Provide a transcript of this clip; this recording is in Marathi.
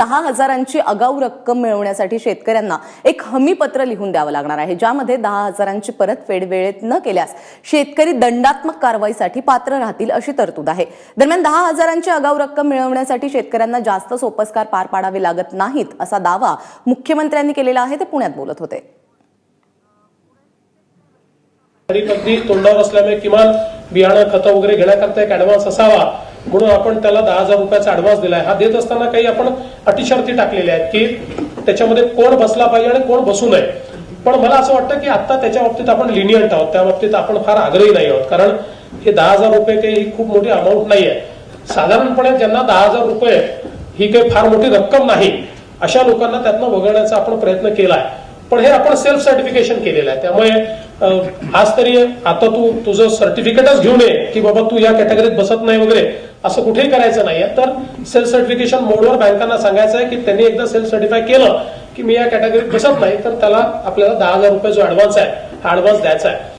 दहा हजारांची आगाऊ रक्कम मिळवण्यासाठी शेतकऱ्यांना एक हमी पत्र लिहून द्यावं लागणार आहे ज्यामध्ये दहा हजारांची परतफेड वेळेत न केल्यास शेतकरी दंडात्मक कारवाईसाठी पात्र राहतील अशी तरतूद आहे. दरम्यान दहा हजारांची आगाऊ रक्कम मिळवण्यासाठी शेतकऱ्यांना जास्त सोपस्कार पार पाडावे लागत नाहीत असा दावा मुख्यमंत्र्यांनी केलेला आहे ते पुण्यात बोलत होते. खरीप अगदी तोंडावर असल्यामुळे किमान बियाणं खतं वगैरे घेण्याकरता एक ऍडव्हान्स असावा. म्हणून आपण त्याला दहा हजार रुपयाचा ऍडव्हान्स दिलाय. हा देत असताना काही आपण अटीशर्ती टाकलेल्या आहेत की त्याच्यामध्ये कोण बसला पाहिजे आणि कोण बसू नये. पण मला असं वाटतं की आता त्याच्या बाबतीत आपण लिनियंट आहोत. त्या बाबतीत आपण फार आग्रही नाही आहोत. कारण हे दहा हजार रुपये काही ही खूप मोठी अमाऊंट नाही आहे साधारणपणे ज्यांना दहा हजार रुपये ही काही फार मोठी रक्कम नाही अशा लोकांना त्यातनं वगळण्याचा आपण प्रयत्न केला आहे पण हे आपण सेल्फ सर्टिफिकेशन केलेलं आहे. त्यामुळे आज तरी आता तू तुझं सर्टिफिकेटच घेऊन ये की बाबा तू या कॅटेगरीत बसत नाही वगैरे असं कुठेही करायचं नाहीये. तर सेल्फ सर्टिफिकेशन मोडवर बँकांना सांगायचं आहे की त्यांनी एकदा सेल्फ सर्टिफाय केलं की मी या कॅटेगरीत बसत नाही तर त्याला आपल्याला दहा हजार रुपये जो ऍडव्हान्स आहे हा ऍडव्हान्स द्यायचा आहे.